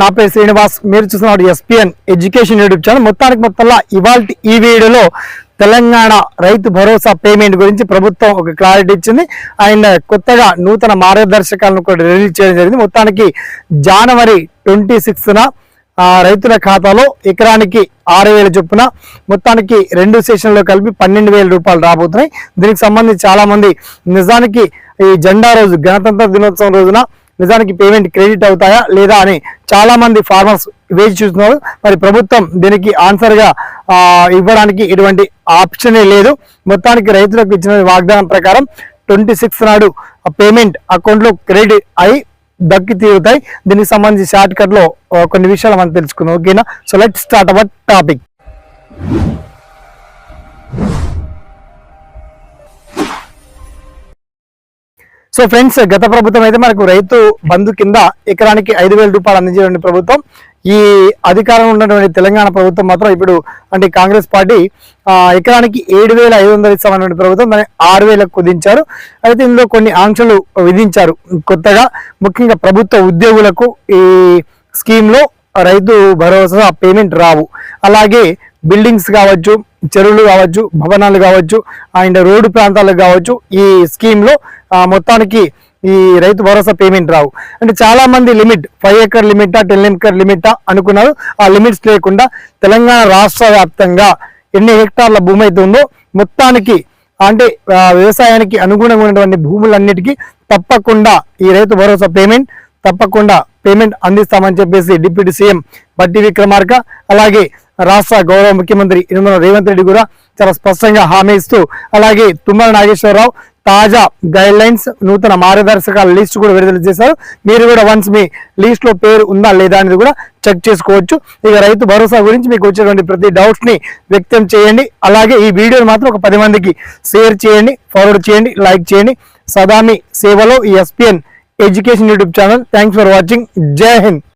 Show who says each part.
Speaker 1: నా పేరు శ్రీనివాస్. మీరు చూస్తున్నారు ఎస్పిఎన్ ఎడ్యుకేషన్ యూట్యూబ్ ఛానల్. మొత్తానికి మొత్తంలో ఇవాళ ఈ వీడియోలో తెలంగాణ రైతు భరోసా పేమెంట్ గురించి ప్రభుత్వం ఒక క్లారిటీ ఇచ్చింది. అండ్ కొత్తగా నూతన మార్గదర్శకాలను కూడా రిలీజ్ చేయడం జరిగింది. మొత్తానికి జనవరి ట్వంటీ సిక్స్త్న రైతుల ఖాతాలో ఎకరానికి ఆరు వేల చొప్పున మొత్తానికి రెండు సెషన్లో కలిపి పన్నెండు వేల రూపాయలు రాబోతున్నాయి. దీనికి సంబంధించి చాలామంది నిజానికి ఈ జెండా రోజు గణతంత్ర దినోత్సవం రోజున నిజానికి పేమెంట్ క్రెడిట్ అవుతాయా లేదా అని చాలా మంది ఫార్మర్స్ వేచి చూస్తున్నారు. మరి ప్రభుత్వం దీనికి ఆన్సర్గా ఇవ్వడానికి ఎటువంటి ఆప్షనే లేదు. మొత్తానికి రైతులకు ఇచ్చిన వాగ్దానం ప్రకారం ట్వంటీ సిక్స్ నాడు పేమెంట్ అకౌంట్లో క్రెడిట్ అయి దక్కి తీరుతాయి. దీనికి సంబంధించి షార్ట్ కట్లో కొన్ని విషయాలు మనం తెలుసుకుందాం. ఓకేనా? So let start our topic so friends గత ప్రభుత్వం అయితే మనకు రైతు బంధు కింద ఎకరానికి ఐదు వేల రూపాయలు అందించేటువంటి ప్రభుత్వం. ఈ అధికారం ఉన్నటువంటి తెలంగాణ ప్రభుత్వం మాత్రం ఇప్పుడు అంటే కాంగ్రెస్ పార్టీ ఎకరానికి ఏడు వేల ఐదు వందలు ఇస్తామన్నటువంటి ప్రభుత్వం దాన్ని ఆరు వేలకు కుదించారు. అయితే ఇందులో కొన్ని ఆంక్షలు విధించారు. కొత్తగా ముఖ్యంగా ప్రభుత్వ ఉద్యోగులకు ఈ స్కీమ్లో రైతు భరోసా పేమెంట్ రావు. అలాగే బిల్డింగ్స్ కావచ్చు చెరువులు కావచ్చు భవనాలు కావచ్చు అండ్ రోడ్డు ప్రాంతాలకు కావచ్చు ఈ స్కీమ్లో మొత్తానికి ఈ రైతు భరోసా పేమెంట్ రావు. అంటే చాలా మంది లిమిట్ ఫైవ్ ఎకర్ లిమిటా టెన్ ఎకర్ లిమిటా అనుకున్నారు. ఆ లిమిట్స్ లేకుండా తెలంగాణ రాష్ట్ర వ్యాప్తంగా ఎన్ని హెక్టార్ల భూమి అయితే ఉందో మొత్తానికి అంటే వ్యవసాయానికి అనుగుణంగా ఉన్నటువంటి భూములన్నిటికీ తప్పకుండా ఈ రైతు భరోసా పేమెంట్ తప్పకుండా పేమెంట్ అందిస్తామని చెప్పేసి డిప్యూటీ సీఎం బట్టి విక్రమార్క అలాగే రాష్ట్ర గౌరవ ముఖ్యమంత్రి యనమల రేవంత్ రెడ్డి కూడా చాలా స్పష్టంగా హామీ ఇస్తూ అలాగే తుమ్మల నాగేశ్వరరావు తాజా గైడ్ లైన్స్ నూతన మార్గదర్శకాల లిస్ట్ కూడా విడుదల చేశారు. మీరు కూడా వన్స్ మీ లిస్ట్లో పేరు ఉందా లేదా అనేది కూడా చెక్ చేసుకోవచ్చు. ఇక రైతు భరోసా గురించి మీకు వచ్చేటువంటి ప్రతి డౌట్స్ని వ్యక్తం చేయండి. అలాగే ఈ వీడియోని మాత్రం ఒక పది మందికి షేర్ చేయండి ఫార్వర్డ్ చేయండి లైక్ చేయండి. సదామి సేవలో ఈ SPN education YouTube channel. Thanks for watching. Jai Hind.